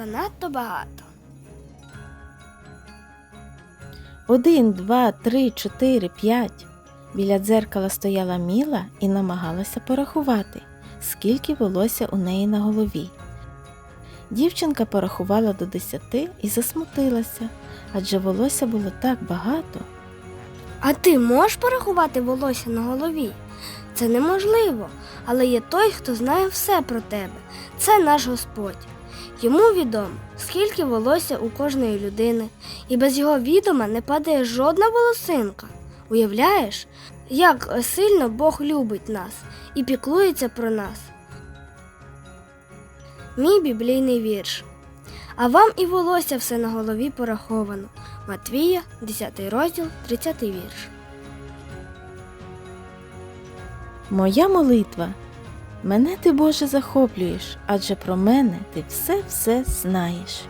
занадто багато. Один, два, три, чотири, п'ять. Біля дзеркала стояла Міла і намагалася порахувати, скільки волосся у неї на голові. Дівчинка порахувала до десяти і засмутилася, адже волосся було так багато. А ти можеш порахувати волосся на голові? Це неможливо, але є той, хто знає все про тебе. Це наш Господь. Йому відомо, скільки волосся у кожної людини, і без його відома не падає жодна волосинка. Уявляєш, як сильно Бог любить нас і піклується про нас. Мій біблійний вірш. А вам і волосся все на голові пораховано. Матвія, 10 розділ, 30 вірш. Моя молитва. Мене ти, Боже, захоплюєш, адже про мене ти все-все знаєш.